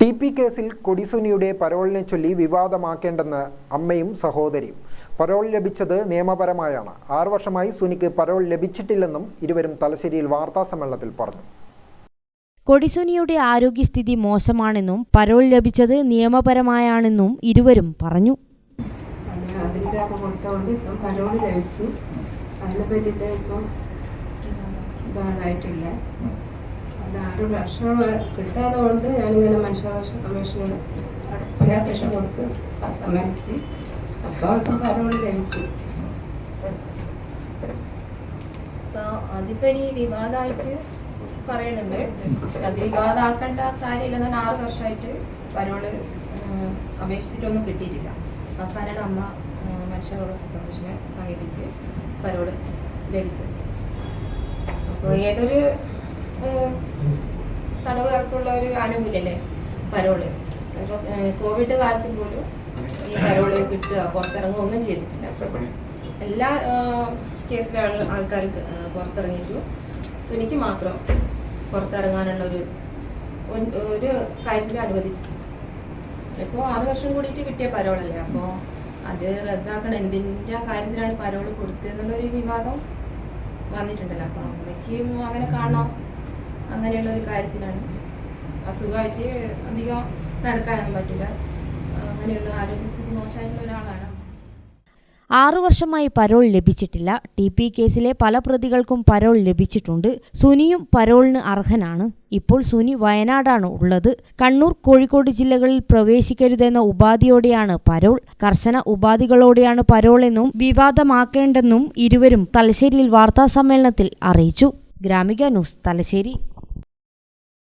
T P കേസിൽ കൊടിസുനിയുടെ പരോളിനെ ചൊല്ലി വിവാദമാക്കേണ്ടെന്ന് അമ്മയും സഹോദരിയും. പരോൾ ലഭിച്ചത് നിയമപരമായാണ്. ആറു വർഷമായി സുനിക്ക് പരോൾ ലഭിച്ചിട്ടില്ലെന്നും ഇരുവരും തലശ്ശേരിയിൽ വാർത്താസമ്മേളനത്തിൽ പറഞ്ഞു. കൊടിസുനിയുടെ ആരോഗ്യസ്ഥിതി മോശമാണെന്നും പരോൾ ലഭിച്ചത് നിയമപരമായാണെന്നും ഇരുവരും പറഞ്ഞു. അത് അതിന്റെ അത് കൊടുത്തോണ്ട് ഇപ്പം ലഭിച്ചു. അതിനെ പറ്റിയിട്ട് ഇപ്പം ഇതായിട്ടില്ല. അത് ആറ് വർഷം കിട്ടാതെ കൊണ്ട് ഞാനിങ്ങനെ മനുഷ്യാവകാശ കമ്മീഷന് അപേക്ഷ കൊടുത്ത് സമ്മതിച്ച് അപ്പോൾ ഇപ്പം പരോൾ ലഭിച്ചു. അതിപ്പോ ഇനി വിവാദമായിട്ട് പറയുന്നുണ്ട്. അത് വിവാദമാക്കേണ്ട കാര്യമില്ല തന്നെ ആറ് വർഷമായിട്ട് പരോൾ അപേക്ഷിച്ചിട്ടൊന്നും കിട്ടിയിട്ടില്ല. അവസാനമാണ് അമ്മ മനുഷ്യാവകാശ കമ്മീഷനെ സമീപിച്ച് പരോൾ ലഭിച്ചത് അപ്പോൾ ഏതൊരു തടവുകാർക്കുള്ള ഒരു ആനുകൂല്യല്ലേ? പരോൾ. കോവിഡ് കാലത്ത് പോലും ഈ പരോൾ കിട്ടുക പുറത്തിറങ്ങുക ഒന്നും ചെയ്തിട്ടില്ല. എല്ലാ കേസിലുള്ള ആൾക്കാർ പുറത്തിറങ്ങിയിട്ടു. സുനിക്ക് മാത്രം പുറത്തിറങ്ങാനുള്ള ഒരു ഒരു- കാര്യത്തിൽ അനുവദിച്ചിട്ടുണ്ട്. ഇപ്പോൾ ആറ് വർഷം കൂടിയിട്ട് കിട്ടിയ പരോളല്ലേ? അപ്പോൾ അത് റദ്ദാക്കണം എന്തിന്റെ കാര്യത്തിലാണ് പരോൾ കൊടുത്തതെന്നുള്ളൊരു വിവാദം വന്നിട്ടുണ്ടല്ലോ. അപ്പോൾ അമ്മയ്ക്കും അങ്ങനെ കാണാം അങ്ങനെയുള്ള ഒരു കാര്യത്തിലാണ്. അസുഖമായിട്ട് അധികം നടക്കാനൊന്നും പറ്റില്ല. അങ്ങനെയുള്ള ആരോഗ്യസ്ഥിതി മോശമായിട്ടുള്ള ഒരാളാണ് ആറു വർഷമായി പരോൾ ലഭിച്ചിട്ടില്ല. ടി പി കേസിലെ പല പ്രതികൾക്കും പരോൾ ലഭിച്ചിട്ടുണ്ട്. സുനിയും പരോളിന് അർഹനാണ്. ഇപ്പോൾ സുനി വയനാടാണ് ഉള്ളത്. കണ്ണൂർ കോഴിക്കോട് ജില്ലകളിൽ പ്രവേശിക്കരുതെന്ന ഉപാധിയോടെയാണ് പരോൾ. കർശന ഉപാധികളോടെയാണ് പരോളെന്നും വിവാദമാക്കേണ്ടെന്നും ഇരുവരും തലശ്ശേരിയിൽ വാർത്താസമ്മേളനത്തിൽ അറിയിച്ചു. ഗ്രാമിക ന്യൂസ് തലശ്ശേരി.